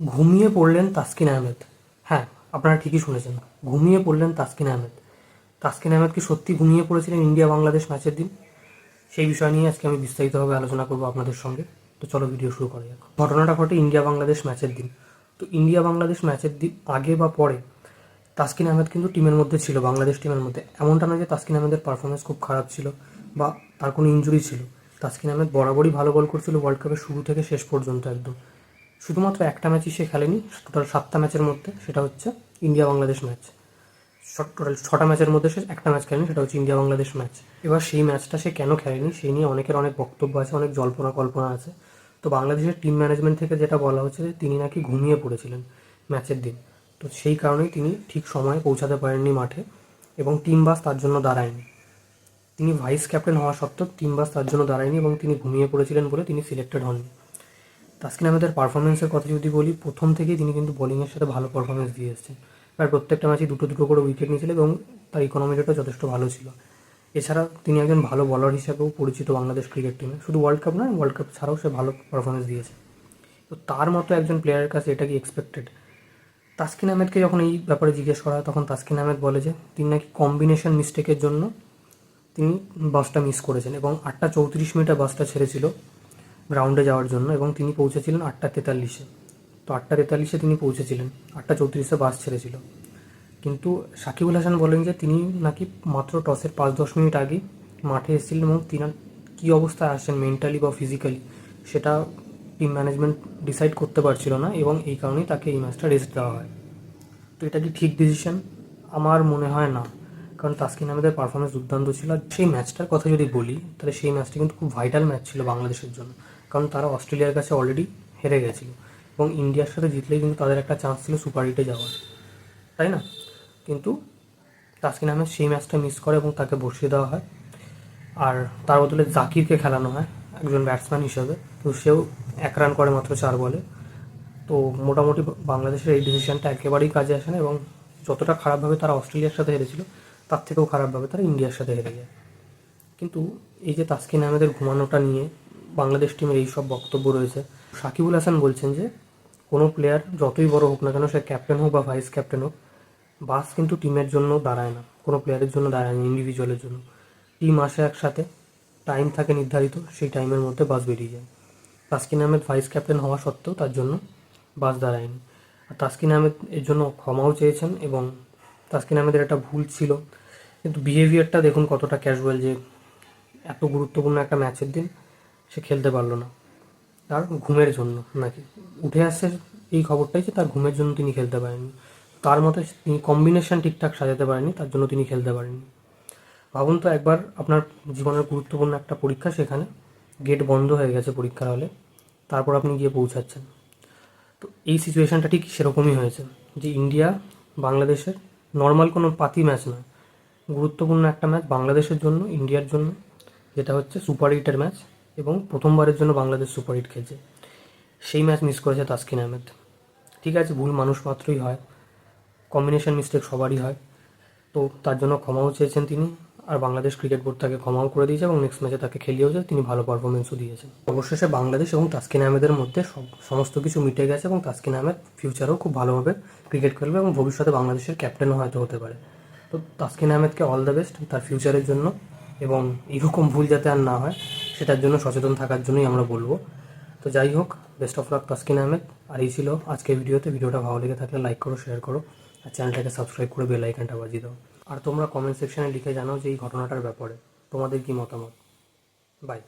ঘুমিয়ে পড়লেন তাসকিন আহমেদ। হ্যাঁ আপনারা ঠিকই শুনেছেন। ঘুমিয়ে পড়লেন তাসকিন আহমেদ। তাসকিন আহমেদ কি সত্যি ঘুমিয়ে পড়েছিলেন ইন্ডিয়া বাংলাদেশ ম্যাচের দিন? সেই বিষয় নিয়ে আজকে আমি বিস্তারিতভাবে আলোচনা করব আপনাদের সঙ্গে। তো চলো ভিডিও শুরু করা যাক ঘটনাটা ঘটে ইন্ডিয়া বাংলাদেশ ম্যাচের দিন। তো ইন্ডিয়া বাংলাদেশ ম্যাচের দিন আগে বা পরে তাসকিন আহমেদ কিন্তু টিমের মধ্যে ছিল, বাংলাদেশ টিমের মধ্যে। এমনটা নয় যে তাসকিন আহমেদের পারফরমেন্স খুব খারাপ ছিল বা তার কোনো ইঞ্জুরি ছিল। তাসকিন আহমেদ বরাবরই ভালো বল করছিল ওয়ার্ল্ড কাপের শুরু থেকে শেষ পর্যন্ত একদম। শুধুমাত্র একটা ম্যাচই সে খেলেনি, টোটাল সাতটা ম্যাচের মধ্যে, সেটা হচ্ছে ইন্ডিয়া বাংলাদেশ ম্যাচ টোটাল ছটা ম্যাচের মধ্যে সে একটা ম্যাচ খেলেনি, সেটা হচ্ছে ইন্ডিয়া বাংলাদেশ ম্যাচ। এবার সেই ম্যাচটা সে কেন খেলেনি, সেই নিয়ে অনেকের অনেক বক্তব্য আছে, অনেক জল্পনা কল্পনা আছে। তো বাংলাদেশের টিম ম্যানেজমেন্ট থেকে যেটা বলা হচ্ছে যে, তিনি নাকি ঘুমিয়ে পড়েছিলেন ম্যাচের দিন। তো সেই কারণেই তিনি ঠিক সময়ে পৌঁছাতে পারেননি মাঠে এবং টিম বাস তার জন্য দাঁড়ায়নি। তিনি ভাইস ক্যাপ্টেন হওয়া সত্ত্বেও টিম বাস তার জন্য দাঁড়ায়নি এবং তিনি ঘুমিয়ে পড়েছিলেন বলে তিনি সিলেক্টেড হননি। তাসকিন আহমেদের পারফরমেন্সের কথা যদি বলি, প্রথম থেকেই তিনি কিন্তু বোলিংয়ের সাথে ভালো পারফরমেন্স দিয়ে এসেছেন। প্রায় প্রত্যেকটা ম্যাচে দুটো দুটো করে উইকেট নিয়েছিলেন এবং তার ইকোনমি যথেষ্ট ভালো ছিল। এছাড়া তিনি একজন ভালো বলার হিসাবেও পরিচিত বাংলাদেশ ক্রিকেট টিমে শুধু ওয়ার্ল্ড কাপ নয় ওয়ার্ল্ড কাপ ছাড়াও সে ভালো পারফরমেন্স দিয়েছে। তো তার মতো একজন প্লেয়ারের কাছে এটা কি এক্সপেক্টেড তাসকিন আহমেদকে যখন এই ব্যাপারে জিজ্ঞেস করা হয়, তখন তাসকিন আহমেদ বলে যে, তিনি নাকি কম্বিনেশন মিস্টেকের জন্য তিনি বাসটা মিস করেছেন এবং আটটা চৌত্রিশ মিনিটে বাসটা ছেড়েছিল। গ্রাউন্ডে যাওয়ার জন্য এবং তিনি পৌঁছেছিলেন আটটা তেতাল্লিশে। তো আটটা তেতাল্লিশে তিনি পৌঁছেছিলেন। আটটা চৌত্রিশে বাস ছেড়েছিল। কিন্তু সাকিবুল হাসান বলেন যে তিনি নাকি মাত্র টসের পাঁচ দশ মিনিট আগে মাঠে এসেছিলেন এবং তিনি কী অবস্থায় আসছেন মেন্টালি বা ফিজিক্যালি সেটা টিম ম্যানেজমেন্ট ডিসাইড করতে পারছিল না এবং এই কারণেই তাকে এই ম্যাচটা রেস্ট দেওয়া হয়। তো এটা কি ঠিক ডিসিশন আমার মনে হয় না। কারণ তাসকিন আহমেদের পারফরমেন্স দুর্দান্ত ছিল। আর সেই ম্যাচটার কথা যদি বলি, তাহলে সেই ম্যাচটা কিন্তু খুব ভাইটাল ম্যাচ ছিল বাংলাদেশের জন্য। কারণ তারা অস্ট্রেলিয়ার কাছে অলরেডি হেরে গেছিল। এবং ইন্ডিয়ার সাথে জিতলেই কিন্তু তাদের একটা চান্স ছিল সুপার হিটে যাওয়ার। তাই না? কিন্তু তাসকিন আহমেদ সেই ম্যাচটা মিস করে এবং তাকে বসিয়ে দেওয়া হয়। আর তার বদলে জাকিরকে খেলানো হয় একজন ব্যাটসম্যান হিসেবে। তো সেও এক রান করে মাত্র চার বলে। তো মোটামুটি বাংলাদেশের এই ডিসিশনটা একেবারেই কাজে আসে না এবং যতটা খারাপভাবে তারা অস্ট্রেলিয়ার সাথে হেরেছিল, তার থেকেও খারাপভাবে তারা ইন্ডিয়ার সাথে হেরে যায়। কিন্তু এই যে তাসকিন আহমেদের ঘুমানোটা নিয়ে বাংলাদেশ টিমের এই সব বক্তব্য রয়েছে। সাকিবুল হাসান বলছেন যে, কোনো প্লেয়ার যতই বড় হোক না কেন, সে ক্যাপ্টেন হোক বা ভাইস ক্যাপ্টেন হোক, বাস কিন্তু টিমের জন্য দাঁড়ায় না। কোনো প্লেয়ারের জন্য দাঁড়ায় না ইন্ডিভিজুয়ালের জন্য। টিম আসে একসাথে টাইম থাকে নির্ধারিত, সেই টাইমের মধ্যে বাস বেরিয়ে যায়। তাসকিন আহমেদ ভাইস ক্যাপ্টেন হওয়া সত্ত্বেও তার জন্য বাস দাঁড়ায়নি। আর তাসকিন আহমেদ এর জন্য ক্ষমাও চেয়েছেন এবং তাসকিন আহমেদের একটা ভুল ছিল। কিন্তু বিহেভিয়ারটা দেখুন কতটা ক্যাজুয়াল যে, এত গুরুত্বপূর্ণ একটা ম্যাচের দিন সে খেলতে পারল না। তার ঘুমের জন্য নাকি। উঠে আসছে এই খবরটাই যে তার ঘুমের জন্য তিনি খেলতে পারেননি। তার মতে তিনি কম্বিনেশন ঠিকঠাক সাজাতে পারেননি, তার জন্য তিনি খেলতে পারেননি। ভাবুন তো একবার আপনার জীবনের গুরুত্বপূর্ণ একটা পরীক্ষা সেখানে। গেট বন্ধ হয়ে গেছে পরীক্ষার হলে। তারপর আপনি গিয়ে পৌঁছাচ্ছেন। তো এই সিচুয়েশানটা ঠিক সেরকমই হয়েছে যে ইন্ডিয়া বাংলাদেশের নর্মাল কোনো পাতি ম্যাচ নয়। গুরুত্বপূর্ণ একটা ম্যাচ বাংলাদেশের জন্য, ইন্ডিয়ার জন্য, যেটা হচ্ছে সুপার হিটের ম্যাচ এবং প্রথমবারের জন্য বাংলাদেশ সুপার হিট খেলছে। সেই ম্যাচ মিস করেছে তাসকিন আহমেদ। ঠিক আছে, ভুল মানুষ মাত্রই হয়। কম্বিনেশন মিস্টেক সবারই হয়। তো তার জন্য ক্ষমাও চেয়েছেন তিনি। আর বাংলাদেশ ক্রিকেট বোর্ড তাকে ক্ষমাও করে দিয়েছে এবং নেক্সট ম্যাচে তাকে খেলিয়েওছে তিনি ভালো পারফরমেন্সও দিয়েছেন। অবশেষে বাংলাদেশ এবং তাসকিন আহমেদের মধ্যে সমস্ত কিছু মিটে গেছে এবং তাসকিন আহমেদ ফিউচারেও খুব ভালোভাবে ক্রিকেট খেলবে এবং ভবিষ্যতে বাংলাদেশের ক্যাপ্টেনও হয়তো হতে পারে। তো তাসকিন আহমেদকে অল দ্য বেস্ট তার ফিউচারের জন্য। এবং এরকম ভুল যাতে আর না হয় সেটার জন্য সচেতন থাকার জন্যই আমরা বলব। তো যাই হোক best of luck Taskin Ahmed. আর এই ছিল আজকের ভিডিওতে। ভিডিওটা ভালো লেগে থাকলে লাইক করো শেয়ার করো। আর চ্যানেলটাকে সাবস্ক্রাইব করে বেল আইকনটা বাজিয়ে দাও। আর তোমরা কমেন্ট সেকশানে লিখে জানাও যে এই ঘটনাটার ব্যাপারে। তোমাদের কী মতামত? বাই